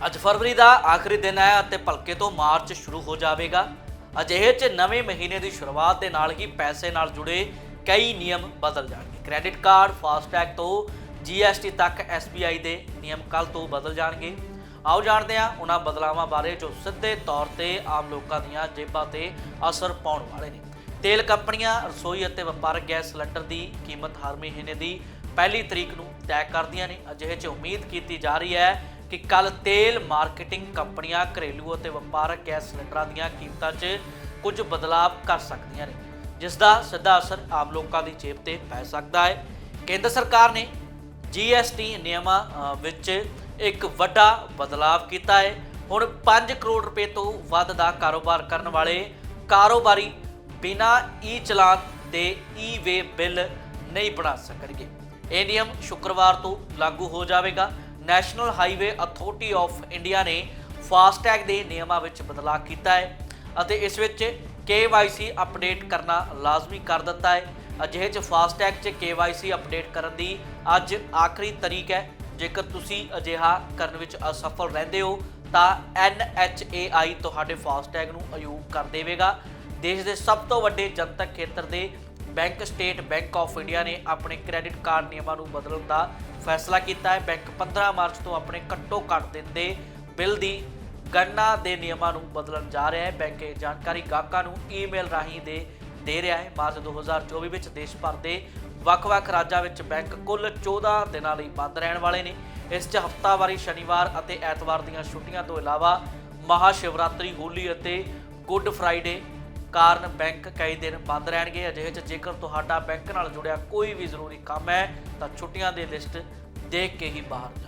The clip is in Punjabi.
ਅੱਜ ਫਰਵਰੀ ਦਾ ਆਖਰੀ ਦਿਨ ਹੈ ਅਤੇ ਭਲਕੇ ਤੋਂ ਮਾਰਚ ਸ਼ੁਰੂ ਹੋ ਜਾਵੇਗਾ। ਅਜਿਹੇ 'ਚ ਨਵੇਂ ਮਹੀਨੇ ਦੀ ਸ਼ੁਰੂਆਤ ਦੇ ਨਾਲ ਹੀ ਪੈਸੇ ਨਾਲ ਜੁੜੇ ਕਈ ਨਿਯਮ ਬਦਲ ਜਾਣਗੇ। ਕ੍ਰੈਡਿਟ ਕਾਰਡ ਫਾਸਟੈਗ ਤੋਂ GST ਤੱਕ SBI ਦੇ ਨਿਯਮ ਕੱਲ ਤੋਂ ਬਦਲ ਜਾਣਗੇ। ਆਓ ਜਾਣਦੇ ਹਾਂ ਉਹਨਾਂ ਬਦਲਾਵਾਂ ਬਾਰੇ ਜੋ ਸਿੱਧੇ ਤੌਰ ਤੇ ਆਮ ਲੋਕਾਂ ਦੀਆਂ ਜੇਬਾਂ ਤੇ ਅਸਰ ਪਾਉਣ ਵਾਲੇ ਨੇ। ਤੇਲ ਕੰਪਨੀਆਂ, ਰਸੋਈ ਅਤੇ ਵਪਾਰਕ ਗੈਸ ਸਿਲੰਡਰ ਦੀ ਕੀਮਤ ਹਰ ਮਹੀਨੇ ਦੀ ਪਹਿਲੀ ਤਰੀਕ ਨੂੰ ਤੈਅ ਕਰਦੀਆਂ ਨੇ। ਅਜਿਹੇ 'ਚ ਉਮੀਦ ਕੀਤੀ ਜਾ ਰਹੀ ਹੈ ਕਿ ਕੱਲ ਤੇਲ ਮਾਰਕੀਟਿੰਗ ਕੰਪਨੀਆਂ, ਘਰੇਲੂ ਅਤੇ ਵਪਾਰਕ ਗੈਸ ਸਿਲੰਡਰਾਂ ਦੀਆਂ ਕੀਮਤਾਂ 'ਚ ਕੁਝ ਬਦਲਾਅ ਕਰ ਸਕਦੀਆਂ ਨੇ, ਜਿਸ ਦਾ ਸਿੱਧਾ ਅਸਰ ਆਮ ਲੋਕਾਂ ਦੀ ਜੇਬ ਤੇ ਪੈ ਸਕਦਾ ਹੈ। ਕੇਂਦਰ ਸਰਕਾਰ ਨੇ GST ਨਿਯਮਾਂ ਵਿੱਚ ਇੱਕ ਵੱਡਾ ਬਦਲਾਅ ਕੀਤਾ ਹੈ। ਹੁਣ 5 ਕਰੋੜ ਰੁਪਏ ਤੋਂ ਵੱਧ ਦਾ ਕਾਰੋਬਾਰ ਕਰਨ ਵਾਲੇ ਕਾਰੋਬਾਰੀ ਬਿਨਾ ਈ ਚਲਾਨ ਦੇ ਈ ਵੇ ਬਿੱਲ ਨਹੀਂ ਬਣਾ ਸਕਣਗੇ। ਇਹ ਨਿਯਮ ਸ਼ੁੱਕਰਵਾਰ ਤੋਂ ਲਾਗੂ ਹੋ ਜਾਵੇਗਾ। National highway authority of India ਨੇ ਫਾਸਟੈਗ ਦੇ ਨਿਯਮਾਂ ਵਿੱਚ ਬਦਲਾਅ ਕੀਤਾ ਹੈ ਅਤੇ ਇਸ ਵਿੱਚ KYC ਅਪਡੇਟ ਕਰਨਾ ਲਾਜ਼ਮੀ ਕਰ ਦਿੱਤਾ ਹੈ। ਅਜਿਹੇ ਚ ਫਾਸਟੈਗ 'ਚ KYC ਅਪਡੇਟ ਕਰਨ ਦੀ ਅੱਜ ਆਖਰੀ ਤਰੀਕ ਹੈ। ਜੇਕਰ ਤੁਸੀਂ ਅਜਿਹਾ ਕਰਨ ਵਿੱਚ ਅਸਫਲ ਰਹਿੰਦੇ ਹੋ, ਤਾਂ NHAI ਤੁਹਾਡੇ ਫਾਸਟੈਗ ਨੂੰ ਅਯੂਬ ਕਰ ਦੇਵੇਗਾ। ਦੇਸ਼ ਦੇ ਸਭ ਤੋਂ ਵੱਡੇ ਜਨਤਕ ਖੇਤਰ ਦੇ bank State Bank of India ਨੇ ਆਪਣੇ ਕ੍ਰੈਡਿਟ ਕਾਰਡ ਨਿਯਮਾਂ ਨੂੰ ਬਦਲਣ ਦਾ ਫੈਸਲਾ ਕੀਤਾ ਹੈ। ਬੈਂਕ 15 ਮਾਰਚ ਤੋਂ ਆਪਣੇ ਘੱਟੋ ਘੱਟ ਦਿਨ ਦੇ ਬਿੱਲ ਦੀ ਗਣਨਾ ਦੇ ਨਿਯਮਾਂ ਨੂੰ ਬਦਲਣ ਜਾ ਰਿਹਾ ਹੈ। ਬੈਂਕ ਇਹ ਜਾਣਕਾਰੀ ਗਾਹਕਾਂ ਨੂੰ ਈਮੇਲ ਰਾਹੀਂ ਦੇ ਦੇ ਰਿਹਾ ਹੈ। ਮਾਰਚ 2024 ਵਿੱਚ ਦੇਸ਼ ਭਰ ਦੇ ਵੱਖ-ਵੱਖ ਰਾਜਾਂ ਵਿੱਚ ਬੈਂਕ ਕੁੱਲ 14 ਦਿਨਾਂ ਲਈ ਬੰਦ ਰਹਿਣ ਵਾਲੇ ਨੇ। ਇਸ 'ਚ ਹਫ਼ਤਾਵਾਰੀ ਸ਼ਨੀਵਾਰ ਅਤੇ ਐਤਵਾਰ ਦੀਆਂ ਛੁੱਟੀਆਂ ਤੋਂ ਇਲਾਵਾ ਮਹਾ ਸ਼ਿਵਰਾਤਰੀ ਹੋਲੀ ਅਤੇ ਗੁੱਡ ਫਰਾਈਡੇ ਕਾਰਨ ਬੈਂਕ ਕਈ ਦਿਨ ਬੰਦ ਰਹਿਣਗੇ। ਅਜਿਹੇ 'ਚ ਜੇਕਰ ਤੁਹਾਡਾ ਬੈਂਕ ਨਾਲ ਜੁੜਿਆ ਕੋਈ ਵੀ ਜ਼ਰੂਰੀ ਕੰਮ ਹੈ, ਤਾਂ ਛੁੱਟੀਆਂ ਦੀ ਲਿਸਟ ਦੇਖ ਕੇ ਹੀ ਬਾਹਰ ਜਾਓ।